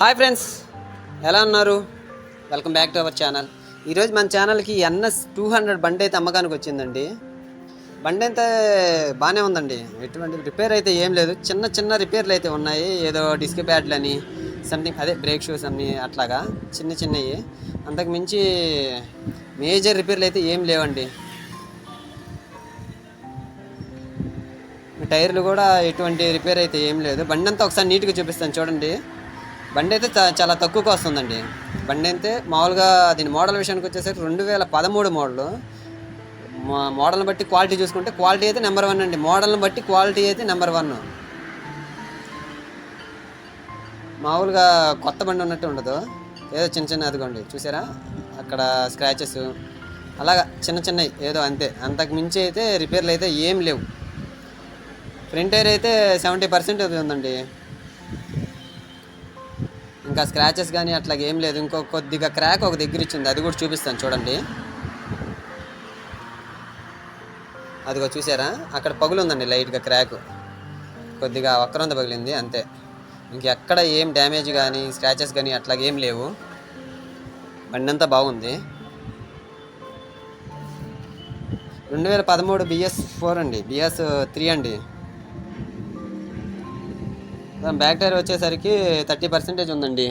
Hi friends ఎలా ఉన్నారు? Welcome back to our channel. ఈరోజు మన ఛానల్కి ఎన్ఎస్ టూ హండ్రెడ్ బండి అయితే అమ్మకానికి వచ్చిందండి. బండి అయితే బాగానే ఉందండి. ఎటువంటి రిపేర్ అయితే ఏం లేదు. చిన్న చిన్న రిపేర్లు అయితే ఉన్నాయి. ఏదో డిస్క్ ప్యాడ్లు అని సంథింగ్ అదే బ్రేక్ షూస్ అని అట్లాగా చిన్న చిన్నవి. అంతకు మించి మేజర్ రిపేర్లు అయితే ఏం లేవండి. టైర్లు కూడా ఎటువంటి రిపేర్ అయితే ఏం లేదు. బండి అంతా ఒకసారి నీట్గా చూపిస్తాను. చూడండి. బండి అయితే చాలా తక్కువగా వస్తుందండి. బండి అయితే మామూలుగా దీని మోడల్ విషయానికి వచ్చేసరికి రెండు వేల పదమూడు మోడల్. మోడల్ని బట్టి క్వాలిటీ చూసుకుంటే క్వాలిటీ అయితే నెంబర్ వన్ అండి. మోడల్ని బట్టి క్వాలిటీ అయితే నెంబర్ వన్. మామూలుగా కొత్త బండి ఉన్నట్టు ఉండదు. ఏదో చిన్న చిన్న అదిగోండి చూసారా? అక్కడ స్క్రాచెస్ అలాగా చిన్న చిన్నవి ఏదో అంతే. అంతకు మించి అయితే రిపేర్లు అయితే ఏం లేవు. ఫ్రంట్ టైర్ అయితే సెవెంటీ పర్సెంట్ ఉందండి. ఇంకా స్క్రాచెస్ కానీ అట్లా ఏం లేదు. ఇంకో కొద్దిగా క్రాక్ ఒక దగ్గర ఇచ్చింది. అది కూడా చూపిస్తాను. చూడండి. అదిగో చూసారా? అక్కడ పగులు ఉందండి లైట్గా క్రాక్ కొద్దిగా వక్రంత పగిలింది. అంతే. ఇంకెక్కడ ఏం డ్యామేజ్ కానీ స్క్రాచెస్ కానీ అట్లా ఏం లేవు. బండి అంతా బాగుంది. రెండు వేల పదమూడు బిఎస్ ఫోర్ అండి. బిఎస్ త్రీ అండి. బ్యాక్ టైర్ వచ్చేసరికి థర్టీ పర్సెంటేజ్ ఉందండి.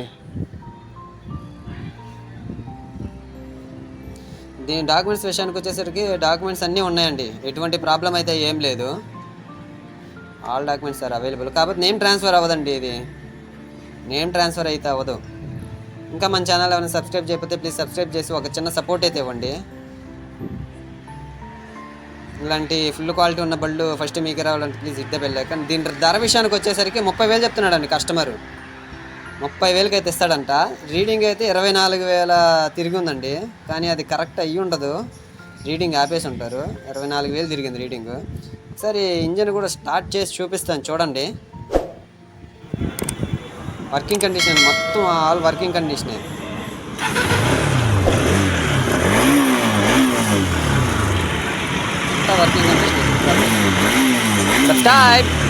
దీని డాక్యుమెంట్స్ విషయానికి వచ్చేసరికి డాక్యుమెంట్స్ అన్నీ ఉన్నాయండి. ఎటువంటి ప్రాబ్లం అయితే ఏం లేదు. ఆల్ డాక్యుమెంట్స్ ఆర్ అవైలబుల్ కాకపోతే నేమ్ ట్రాన్స్ఫర్ అవ్వదండి ఇది. నేమ్ ట్రాన్స్ఫర్ అయితే అవ్వదు. ఇంకా మన ఛానల్ ఏమైనా సబ్స్క్రైబ్ చేయకపోతే ప్లీజ్ సబ్స్క్రైబ్ చేసి ఒక చిన్న సపోర్ట్ అయితే ఇవ్వండి. ఇలాంటి ఫుల్ క్వాలిటీ ఉన్న బళ్ళు ఫస్ట్ మీకు రావాలంటే ప్లీజ్ ఇద్దే బెల్ కానీ దీని ధర విషయానికి వచ్చేసరికి ముప్పై వేలు చెప్తున్నాడండి కస్టమరు. ముప్పై వేలకి అయితే ఇస్తాడంట రీడింగ్ అయితే ఇరవై నాలుగు వేల తిరిగి ఉందండి. కానీ అది కరెక్ట్ అయ్యి ఉండదు. రీడింగ్ ఆపేసి ఉంటారు. ఇరవై నాలుగు వేలు తిరిగింది రీడింగ్ సరే ఇంజన్ కూడా స్టార్ట్ చేసి చూపిస్తాను చూడండి. వర్కింగ్ కండిషన్ మొత్తం ఆల్ వర్కింగ్ కండిషనే అంతా వర్కింగ్ కండిషన్ టైప్